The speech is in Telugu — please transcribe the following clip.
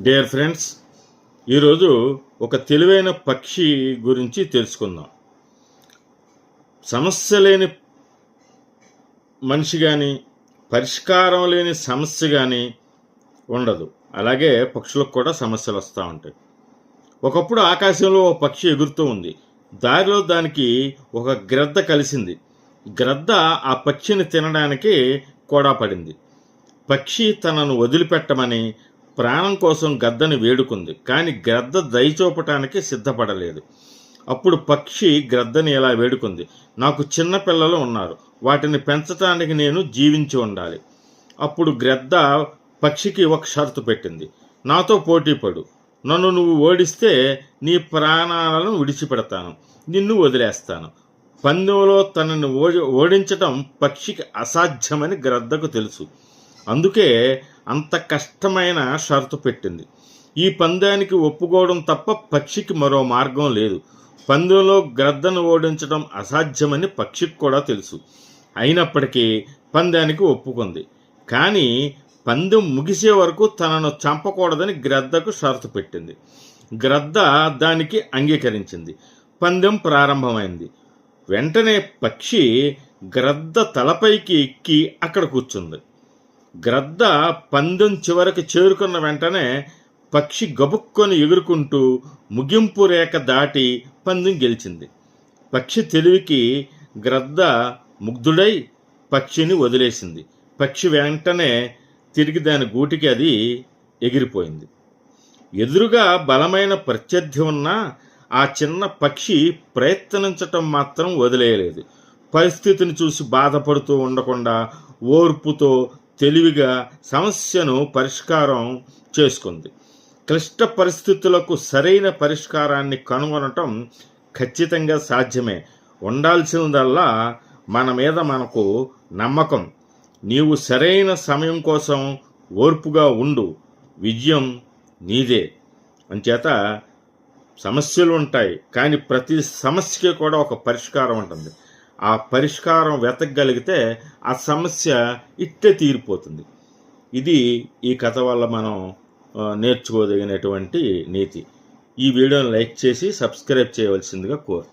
డియర్ ఫ్రెండ్స్ ఈరోజు ఒక తెలివైన పక్షి గురించి తెలుసుకుందాం. సమస్య లేని మనిషి కానీ పరిష్కారం లేని సమస్య కానీ ఉండదు. అలాగే పక్షులకు కూడా సమస్యలు వస్తూ ఉంటాయి. ఒకప్పుడు ఆకాశంలో ఒక పక్షి ఎగురుతూ ఉంది. దారిలో దానికి ఒక గ్రద్ద కలిసింది. గ్రద్ద ఆ పక్షిని తినడానికి కూడా పడింది. పక్షి తనను వదిలిపెట్టమని ప్రాణం కోసం గద్దని వేడుకుంది కానీ గ్రద్ద దయచూపటానికి సిద్ధపడలేదు. అప్పుడు పక్షి గ్రద్దని ఇలా వేడుకుంది నాకు చిన్న పిల్లలు ఉన్నారు వాటిని పెంచటానికి నేను జీవించి ఉండాలి. అప్పుడు గ్రద్ద పక్షికి ఒక షరతు పెట్టింది నాతో పోటీ పడు నన్ను నువ్వు ఓడిస్తే నీ ప్రాణాలను విడిచిపెడతాను నిన్ను వదిలేస్తాను. పందెంలో తనని ఓడి ఓడించటం పక్షికి అసాధ్యమని గ్రద్దకు తెలుసు. అందుకే అంత కష్టమైన షరతు పెట్టింది. ఈ పందానికి ఒప్పుకోవడం తప్ప పక్షికి మరో మార్గం లేదు. పందెంలో గ్రద్దను ఓడించడం అసాధ్యమని పక్షికి కూడా తెలుసు. అయినప్పటికీ పందానికి ఒప్పుకుంది. కానీ పందెం ముగిసే వరకు తనను చంపకూడదని గ్రద్దకు షరతు పెట్టింది. గ్రద్ద దానికి అంగీకరించింది. పందెం ప్రారంభమైంది. వెంటనే పక్షి గ్రద్ద తలపైకి ఎక్కి అక్కడ కూర్చుంది. గ్రద్ద పందెం చివరికి చేరుకున్న వెంటనే పక్షి గబుక్కొని ఎగురుకుంటూ ముగింపు రేఖ దాటి పందెం గెలిచింది. పక్షి తెలివికి గ్రద్ద ముగ్ధుడై పక్షిని వదిలేసింది. పక్షి వెంటనే తిరిగి దాని గూటికి అది ఎగిరిపోయింది. ఎదురుగా బలమైన ప్రత్యర్థి ఉన్నా ఆ చిన్న పక్షి ప్రయత్నించటం మాత్రం వదిలేయలేదు. పరిస్థితిని చూసి బాధపడుతూ ఉండకుండా ఓర్పుతో తెలివిగా సమస్యను పరిష్కారం చేసుకుంది. క్లిష్ట పరిస్థితులకు సరైన పరిష్కారాన్ని కనుగొనటం ఖచ్చితంగా సాధ్యమే. ఉండాల్సిందల్లా మన మీద మనకు నమ్మకం. నీవు సరైన సమయం కోసం ఓర్పుగా ఉండు. విజయం నీదే. అంచేత సమస్యలు ఉంటాయి కానీ ప్రతి సమస్యకి కూడా ఒక పరిష్కారం ఉంటుంది. ఆ పరిష్కారం వెతకగలిగితే ఆ సమస్య ఇట్టే తీరిపోతుంది. ఇది ఈ కథ వల్ల మనం నేర్చుకోదగినటువంటి నీతి. ఈ వీడియోని లైక్ చేసి సబ్స్క్రైబ్ చేయవలసిందిగా కోరు